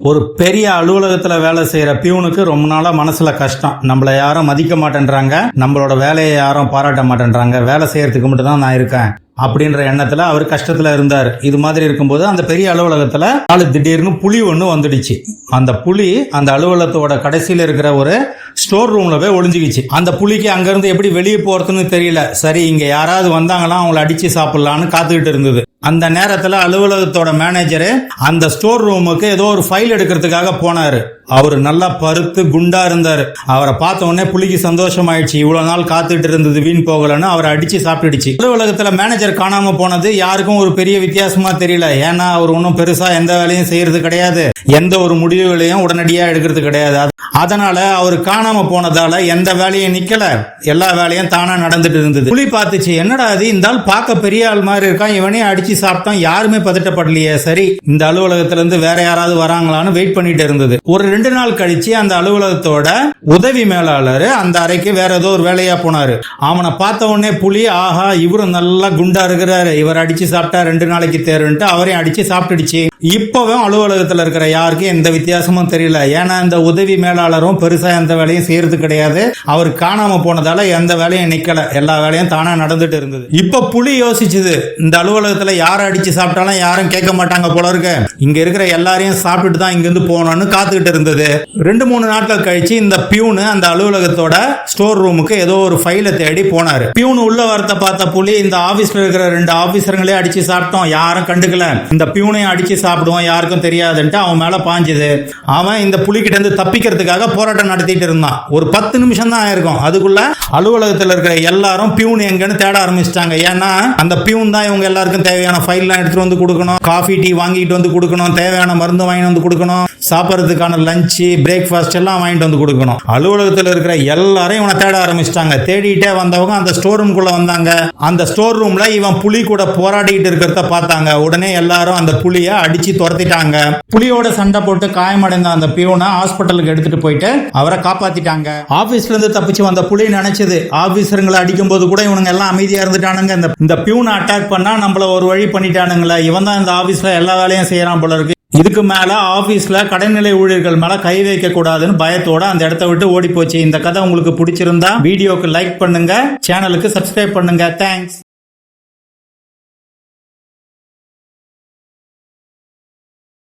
ஒரு பெரிய அலுவலகத்துல வேலை செய்யற பியூனுக்கு ரொம்ப நாளா மனசுல கஷ்டம். நம்மள யாரும் மதிக்க மாட்டேன்றாங்க. நம்மளோட வேலையை யாரும் பாராட்ட மாட்டேன்றாங்க. வேலை செய்யறதுக்கு மட்டும் தான் நான் இருக்கேன் அப்படின்ற எண்ணத்துல அவர் கஷ்டத்துல இருந்தார். இது மாதிரி இருக்கும்போது அந்த பெரிய அலுவலகத்துல ஆள் திடீர்னு புலி ஒன்று வந்துடுச்சு. அந்த புலி அந்த அலுவலகத்தோட கடைசியில இருக்கிற ஒரு ஸ்டோர் ரூம்ல போய் ஒளிஞ்சுக்கிச்சு. அந்த புலிக்கு அங்கிருந்து எப்படி வெளியே போறதுன்னு தெரியல. சரி இங்க யாராவது வந்தாங்களா அவங்கள அடிச்சு சாப்பிடலான்னு காத்துக்கிட்டு இருந்தது. அந்த நேரத்துல அலுவலகத்தோட மேனேஜரு அந்த ஸ்டோர் ரூமுக்கு ஏதோ ஒரு ஃபைல் எடுக்கிறதுக்காக போனாரு. அவர் நல்லா பருத்து குண்டா இருந்தாரு. அவரை பார்த்த உடனே புலிக்கு சந்தோஷமாயிடுச்சு. இவ்வளவு நாள் காத்துட்டு இருந்தது வீண் போகலன்னு அவரை அடிச்சு சாப்பிட்டுடுச்சு. அலுவலகத்துல மேனேஜர் காணாம போனது யாருக்கும் ஒரு பெரிய வித்தியாசமா தெரியல. ஏன்னா அவர் ஒன்றும் பெருசா எந்த வேலையும் செய்யறது கிடையாது. எந்த ஒரு முடிவுகளையும் உடனடியா எடுக்கிறது கிடையாது. அதனால அவர் காணாம போனதால எந்த வேலையும் நிக்கல. எல்லா வேலையும் தானா நடந்துட்டு இருந்தது. புலி பார்த்துச்சு. என்னடா அது இந்த ஆள் பார்க்க பெரிய ஆள் மாதிரி இருக்கான். இவனே அடிச்சு சாப்பிட்டான். யாருமே பதட்டப்படலையே. சரி இந்த அலுவலகத்துல இருந்து வேற யாராவது வராங்களான்னு வெயிட் பண்ணிட்டு இருந்தது. ஒரு ரெண்டு நாள் கழிச்சு அந்த அலுவலகத்தோட உதவி மேலாளர் அந்த அறைக்கு வேற ஏதோ ஒரு வேலையா போனாரு. அவனை பார்த்த உடனே புலி ஆஹா இவரும் நல்லா குண்டா இருக்கிறாரு. இவர் அடிச்சு சாப்பிட்டா ரெண்டு நாளைக்கு தேருன்ட்டு அவரையும் அடிச்சு சாப்பிட்டுடுச்சு. இப்பவும் அலுவலகத்துல இருக்கிற யாருக்கும் எந்த வித்தியாசமும் தெரியல. ஏன்னா இந்த உதவி மேலாளரும் பெருசாக எந்த வேலையும் செய்யறது கிடையாது. அவர் காணாமல் போனதால எந்த வேலையும் நிக்கல. எல்லா வேலையும் தானாக நடந்துட்டு இருந்தது. இப்போ புலி யோசிச்சுது. இந்த அலுவலகத்தில் யாரை அடிச்சு சாப்பிட்டாலும் யாரும் கேட்க மாட்டாங்க போல இருக்கு. இங்க இருக்கிற எல்லாரையும் சாப்பிட்டுட்டு தான் இங்கிருந்து போகணும்னு காத்துக்கிட்டு இருந்தது. ரெண்டு மூணு நாட்கள் கழிச்சு இந்த பியூனு அந்த அலுவலகத்தோட ஸ்டோர் ரூமுக்கு ஏதோ ஒரு ஃபைலை தேடி போனாரு. பியூன் உள்ள வரத்த பார்த்த புலி இந்த ஆஃபீஸில் இருக்கிற ரெண்டு ஆஃபீஸருங்களே அடிச்சு சாப்பிட்டோம். யாரும் கண்டுக்கல. இந்த பியூனையும் அடிச்சு சாப்பிடுவோம் யாருக்கும் தெரியாதுன்ட்டு அவன் மேல பாஞ்சுது. அவன் இந்த புலிகிட்ட இருந்து தப்பிக்கிறதுக்காக போராட்டம் நடத்திட்டு இருந்தான். ஒரு பத்து நிமிஷம் தான் ஆயிருக்கும். அதுக்குள்ள அலுவலகத்தில் இருக்கிற எல்லாரும் பியூன் எங்கன்னு தேட ஆரம்பிச்சிட்டாங்க. ஏன்னா அந்த பியூன் தான் இவங்க எல்லாருக்கும் தேவையான ஃபைல்லாம் எடுத்துட்டு வந்து கொடுக்கணும். காஃபி டீ வாங்கிட்டு வந்து கொடுக்கணும். தேவையான மருந்து வாங்கிட்டு வந்து கொடுக்கணும். சாப்பிட்றதுக்கான லஞ்சு பிரேக்ஃபாஸ்ட் எல்லாம் வாங்கிட்டு வந்து கொடுக்கணும். அலுவலகத்தில் இருக்கிற எல்லாரையும் இவனை தேட ஆரம்பிச்சிட்டாங்க. தேடிட்டே வந்தவங்க அந்த ஸ்டோர் ரூம்குள்ளே வந்தாங்க. அந்த ஸ்டோர் ரூமில் இவன் புலி கூட போராடிக்கிட்டு இருக்கிறத பார்த்தாங்க. உடனே எல்லாரும் அந்த புலியை அடித்து துரத்திட்டாங்க. புலியோட சண்டை போட்டு காயமடைந்த அந்த பியூனை ஹாஸ்பிட்டலுக்கு எடுத்துட்டு போயிட்டு அவரை காப்பாத்திட்டாங்க. ஆபீஸ்ல இருந்து தப்பிச்சு வந்த புலி நினைச்சது. ஆபீசருங்களை அடிக்கும் போது கூட இவனுங்க எல்லாம் அமைதியா இருந்துட்டானுங்க. இந்த இந்த பியூனை அட்டாக் பண்ணா நம்மள ஒரு வழி பண்ணிட்டானுங்களே. இவன் தான் இந்த ஆபீஸ்ல எல்லா வேலையும் செய்யறான் போல இருக்கு. இதுக்கு மேல ஆபீஸ்ல கடைநிலை ஊழியர்கள் மேல கை வைக்க கூடாதுன்னு பயத்தோட அந்த இடத்த விட்டு ஓடி போச்சு. இந்த கதை உங்களுக்கு பிடிச்சிருந்தா வீடியோக்கு லைக் பண்ணுங்க. சேனலுக்கு சப்ஸ்கிரைப் பண்ணுங்க. தேங்க்ஸ்